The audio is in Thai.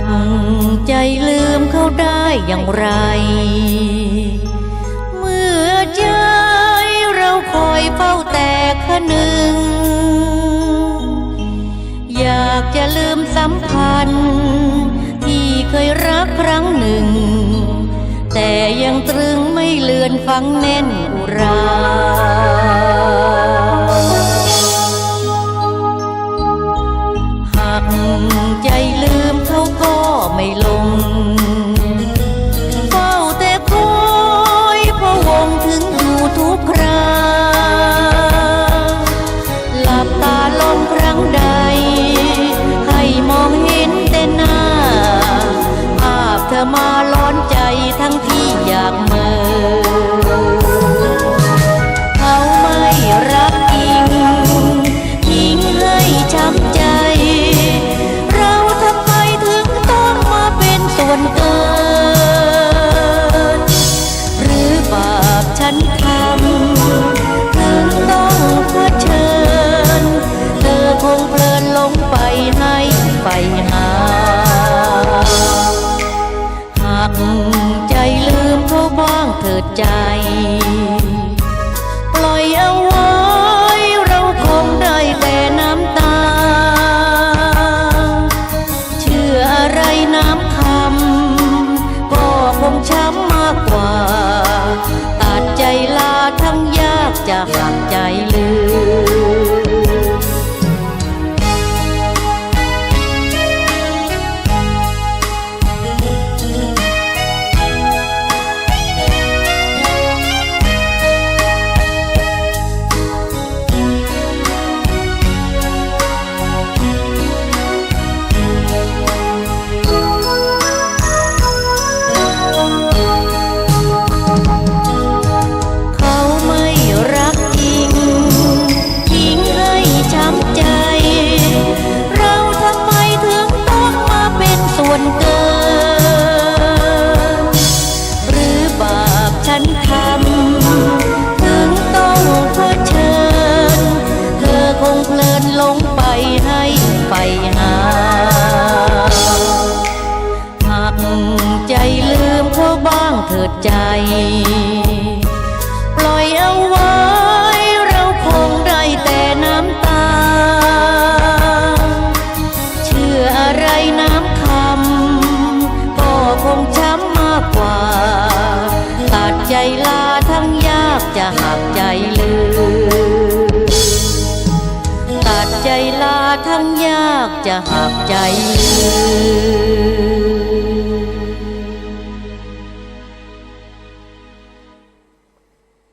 กใจลืมเขาได้อย่างไร เมื่อใจเราคอยเฝ้าแต่คนึง อยากจะลืมสัมพันธ์ที่เคยรักครั้งหนึ่ง แต่ยังตรึงไม่เลือนฝังแน่นอุรา ก ใจลืมเขาก็ไม่ลง เฝ้าแต่คอยพะวงถึงอยู่ทุกคราหลับตาลงครั้งใด ให้มองเห็นแต่หน้า ภาพเธอมาล้อนใจทั้งที่อยากมิน หักใจ วนเกิน หรือบาปฉันทำถึงต้องเผชิญ เธอคงเพลินหลงไปให้ไปหาหากใจลืมเขาบ้างเถิดใจ ช้ำมากกว่า ตัดใจลาทั้งยากจะหักใจลืมตัดใจลาทั้งยากจะหักใจลืม